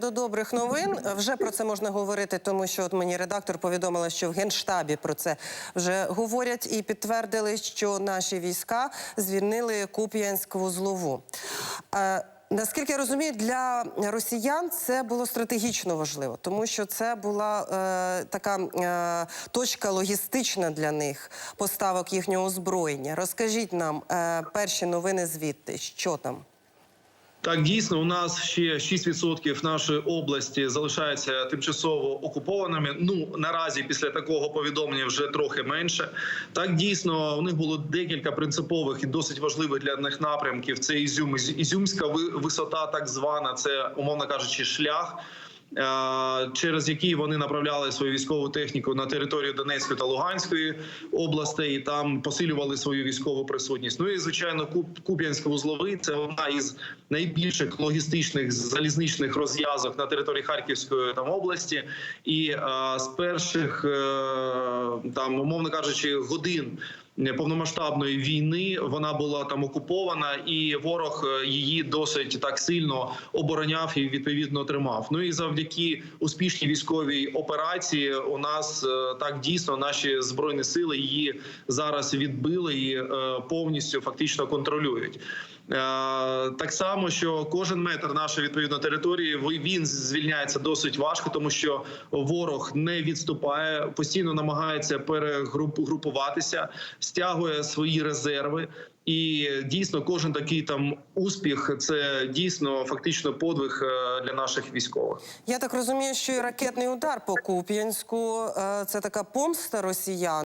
До добрих новин вже про це можна говорити, тому що от мені редактор повідомила, що в генштабі про це вже говорять і підтвердили, що наші війська звільнили Куп'янськ вузлову. Е, Наскільки я розумію, для росіян це було стратегічно важливо, тому що це була е, така е, точка логістична для них поставок їхнього озброєння. Розкажіть нам е, перші новини звідти, що там. Так, дійсно, у нас ще 6% нашої області залишаються тимчасово окупованими. Ну наразі після такого повідомлення вже трохи менше. Так дійсно у них було декілька принципових і досить важливих для них напрямків. Це Ізюм, Ізю- Ізюмська ви- висота, так звана, це умовно кажучи, шлях. Е, Через який вони направляли свою військову техніку на територію Донецької та Луганської областей, і там посилювали свою військову присутність. Ну і звичайно, Куп- Куп'янськ-Вузловий це одна із найбільших логістичних залізничних розв'язок на території Харківської там області. І е, з перших е, там, умовно кажучи, годин. Повномасштабної війни вона була там окупована, і ворог е, її досить так сильно обороняв і відповідно тримав. Ну і завдяки успішній військовій операції, у нас е, так дійсно наші збройні сили її зараз відбили і е, повністю фактично контролюють. Е, Так само, що кожен метр нашої відповідно території він звільняється досить важко, тому що ворог не відступає, постійно намагається перегрупуватися, стягує свої резерви. І дійсно, кожен такий там успіх це дійсно фактично подвиг е, для наших військових. Я так розумію, що і ракетний удар по Куп'янську е, це така помста росіян.